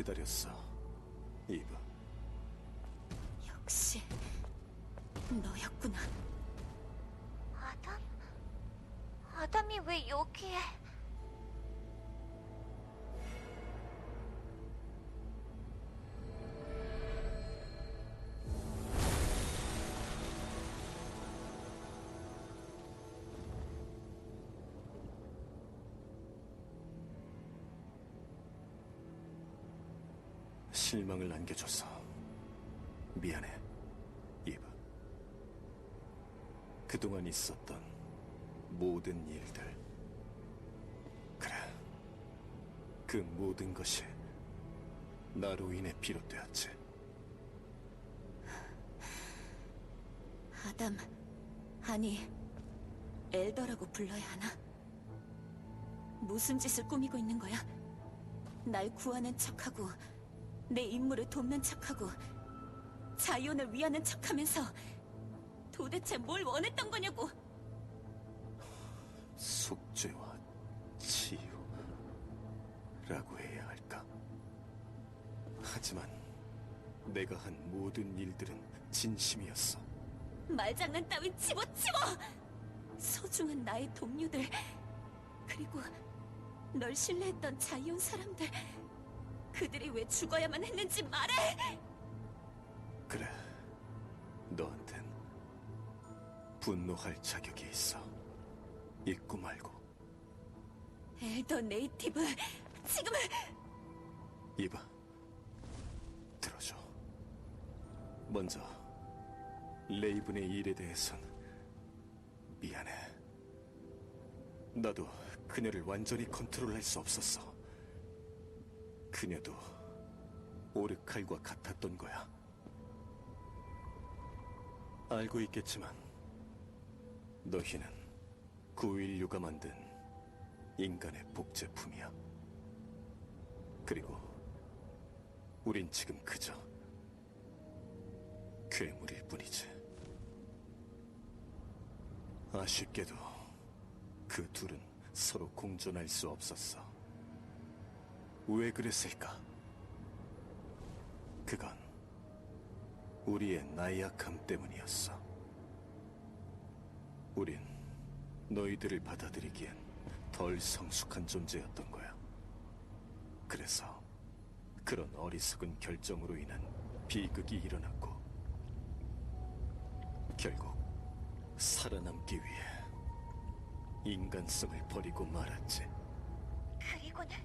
기다렸어, 이브. 역시 너였구나. 아담? 아담이 왜 여기에? 실망을 안겨줘서 미안해, 이브. 그동안 있었던 모든 일들. 그래, 그 모든 것이 나로 인해 비롯되었지. 아담, 아니, 엘더라고 불러야 하나? 무슨 짓을 꾸미고 있는 거야? 날 구하는 척하고, 내 임무를 돕는 척하고, 자이온을 위하는 척하면서 도대체 뭘 원했던 거냐고! 속죄와 치유라고 해야 할까? 하지만 내가 한 모든 일들은 진심이었어. 말장난 따윈 집어치워! 소중한 나의 동료들, 그리고 널 신뢰했던 자이온 사람들, 그들이 왜 죽어야만 했는지 말해! 그래, 너한텐 분노할 자격이 있어. 있고 말고. 엘더 네이티브, 지금은 이봐, 들어줘. 먼저 레이븐의 일에 대해선 미안해. 나도 그녀를 완전히 컨트롤할 수 없었어. 그녀도 오르칼과 같았던 거야. 알고 있겠지만 너희는 구인류가 만든 인간의 복제품이야. 그리고 우린 지금 그저 괴물일 뿐이지. 아쉽게도 그 둘은 서로 공존할 수 없었어. 왜 그랬을까? 그건 우리의 나약함 때문이었어. 우린 너희들을 받아들이기엔 덜 성숙한 존재였던 거야. 그래서 그런 어리석은 결정으로 인한 비극이 일어났고 결국 살아남기 위해 인간성을 버리고 말았지. 그리고는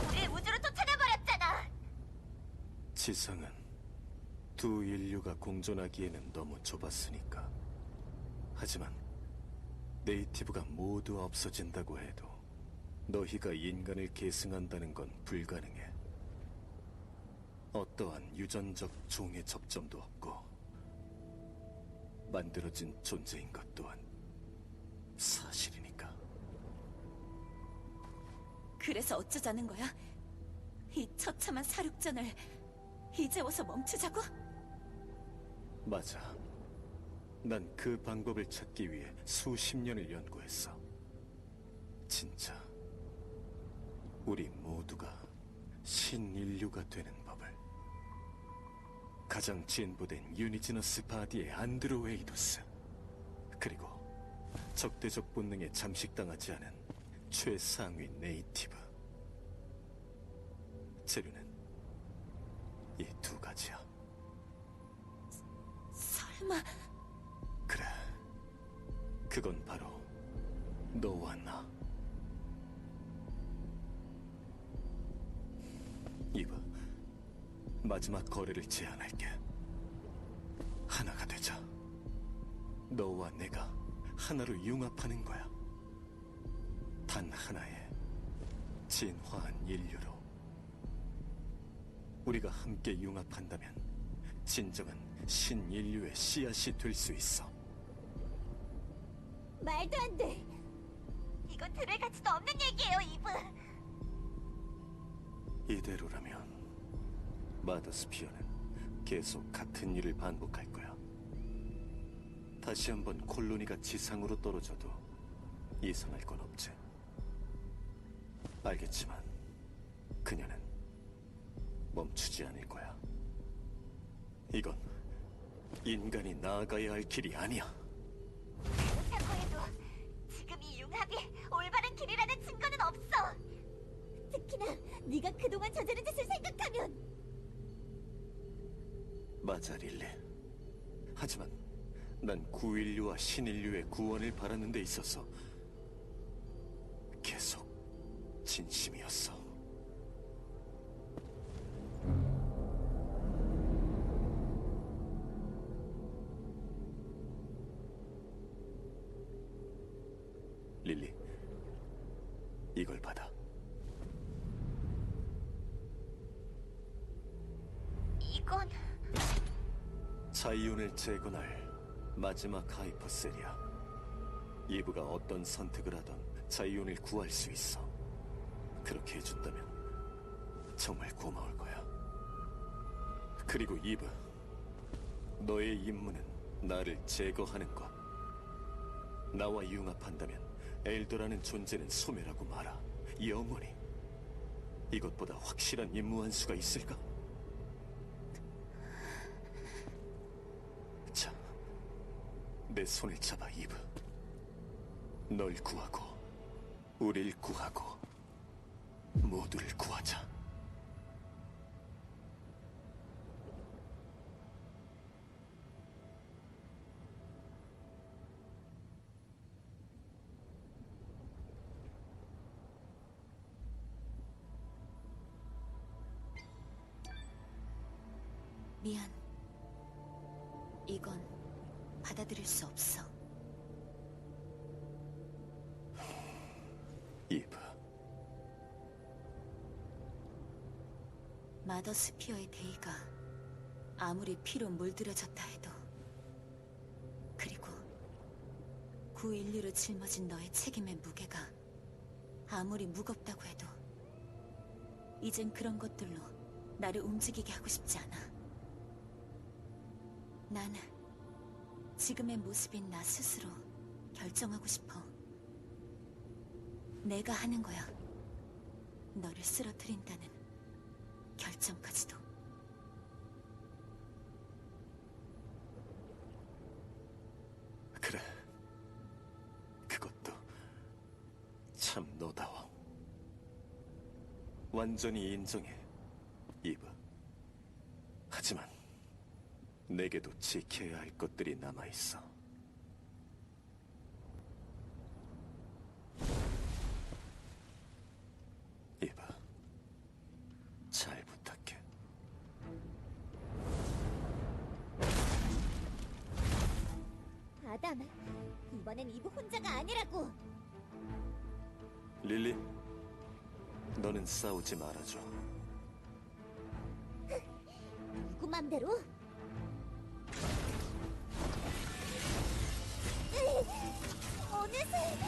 우리 우주로 쫓아내버렸잖아! 지상은 두 인류가 공존하기에는 너무 좁았으니까. 하지만 네이티브가 모두 없어진다고 해도 너희가 인간을 계승한다는 건 불가능해. 어떠한 유전적 종의 접점도 없고 만들어진 존재인 것 또한 사실이니 그래서 어쩌자는 거야? 이 처참한 사륙전을 이제 와서 멈추자고? 맞아. 난 그 방법을 찾기 위해 수십 년을 연구했어. 진짜. 우리 모두가 신인류가 되는 법을. 가장 진보된 유니지너스 바디의 안드로웨이도스. 그리고 적대적 본능에 잠식당하지 않은 최상위 네이티브. 재료는 이 두 가지야. 설마 그래. 그건 바로 너와 나. 이봐. 마지막 거래를 제안할게. 하나가 되자. 너와 내가 하나로 융합하는 거야. 단 하나의 진화한 인류로. 우리가 함께 융합한다면 진정한 신인류의 씨앗이 될 수 있어. 말도 안 돼! 이거 들을 가치도 없는 얘기예요, 이브! 이대로라면 마더스피어는 계속 같은 일을 반복할 거야. 다시 한번 콜로니가 지상으로 떨어져도 이상할 건 없지. 알겠지만 그녀는 멈추지 않을 거야. 이건 인간이 나아가야 할 길이 아니야. 그렇다고 해도 지금 이 융합이 올바른 길이라는 증거는 없어. 특히나 네가 그동안 저지른 짓을 생각하면 맞아, 릴리. 하지만 난 구인류와 신인류의 구원을 바라는 데 있어서 진심이었어. 릴리, 이걸 받아. 이건 자이온을 재건할 마지막 하이퍼셀이야. 이브가 어떤 선택을 하던 자이온을 구할 수 있어. 그렇게 해준다면 정말 고마울 거야. 그리고 이브, 너의 임무는 나를 제거하는 것. 나와 융합한다면 엘도라는 존재는 소멸하고 말아. 영원히. 이것보다 확실한 임무 한 수가 있을까? 자, 내 손을 잡아 이브. 널 구하고, 우릴 구하고, 모두를 구하자. 미안. 이건 받아들일 수 없어. 마더스피어의 데이가 아무리 피로 물들여졌다 해도 그리고 구인류로 짊어진 너의 책임의 무게가 아무리 무겁다고 해도 이젠 그런 것들로 나를 움직이게 하고 싶지 않아. 난 지금의 모습인 나 스스로 결정하고 싶어. 내가 하는 거야. 너를 쓰러뜨린다는 결정까지도. 그래. 그것도 참 너다워. 완전히 인정해, 이브. 하지만 내게도 지켜야 할 것들이 남아 있어. 아담. 이번엔 이브 혼자가 아니라고. 릴리, 너는 싸우지 말아줘. 누구 맘대로? 어느새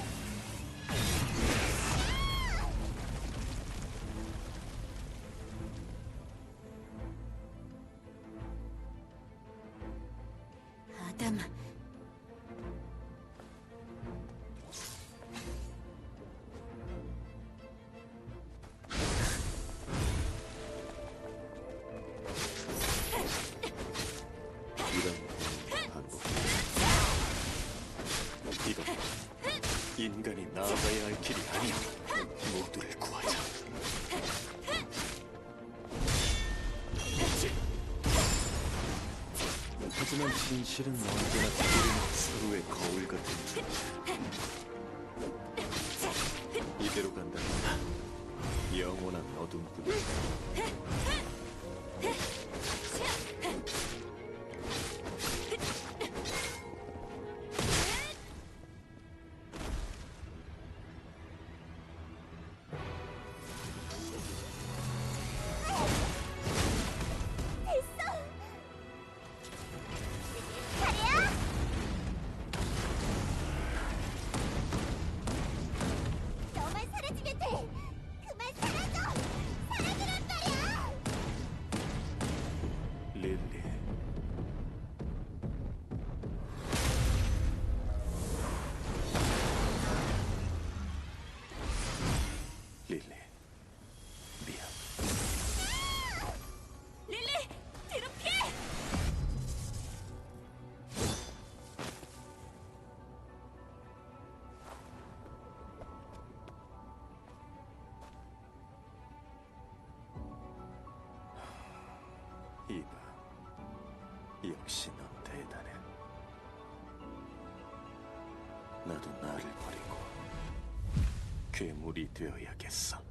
인간이 나아가야 할 길이 아니야. 모두를 구하자. 하지만 진실은 언제나 우리는 서로의 거울 같은 존재. 이대로 간다면 영원한 어둠뿐이야. 역시 넌 대단해. 나도 나를 버리고 괴물이 되어야겠어.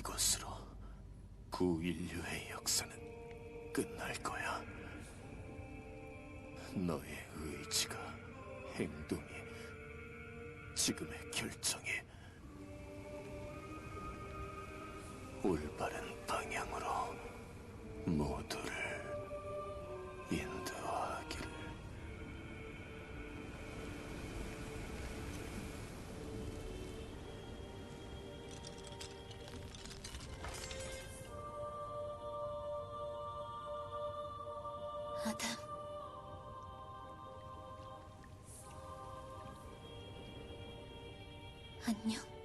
이것으로 구인류의 역사는 끝날 거야. 너의 의지가, 행동이, 지금의 결정이 올바른 방향으로 모두 아담. 안녕.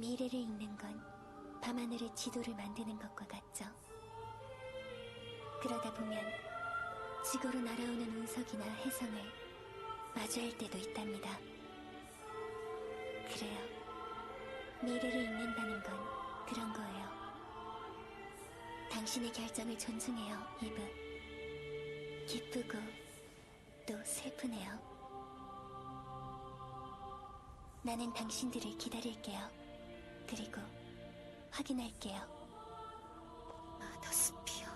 미래를 읽는 건 밤하늘의 지도를 만드는 것과 같죠. 그러다 보면 지구로 날아오는 운석이나 해성을 마주할 때도 있답니다. 그래요. 미래를 읽는다는 건 그런 거예요. 당신의 결정을 존중해요, 이브. 기쁘고 또 슬프네요. 나는 당신들을 기다릴게요. 그리고 확인할게요. 마더스피어.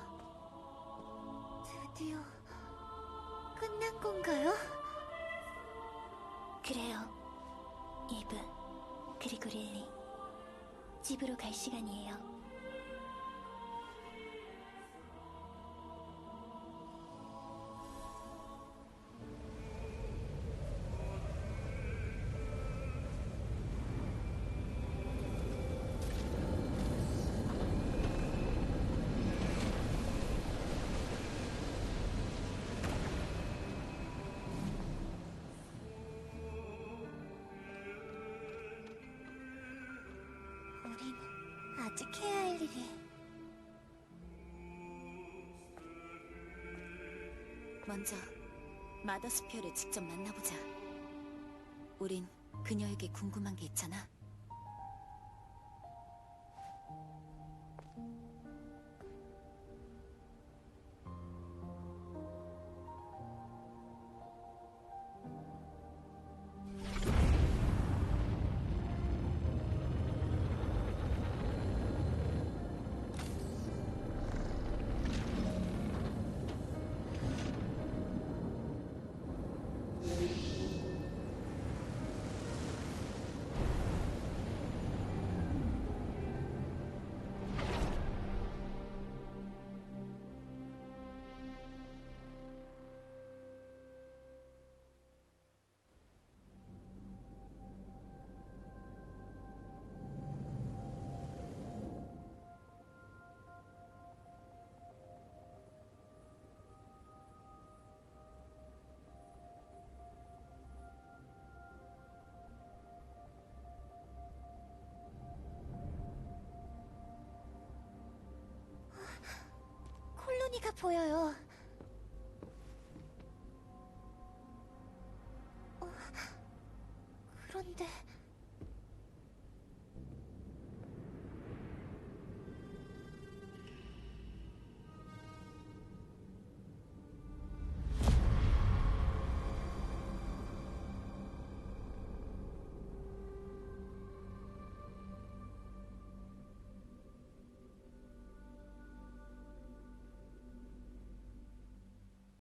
드디어 끝난 건가요? 그래요. 이브, 그리고 릴리. 집으로 갈 시간이에요. 아직 해야 할 일이 먼저 마더스피어를 직접 만나보자. 우린 그녀에게 궁금한 게 있잖아. 콜로니가 보여요.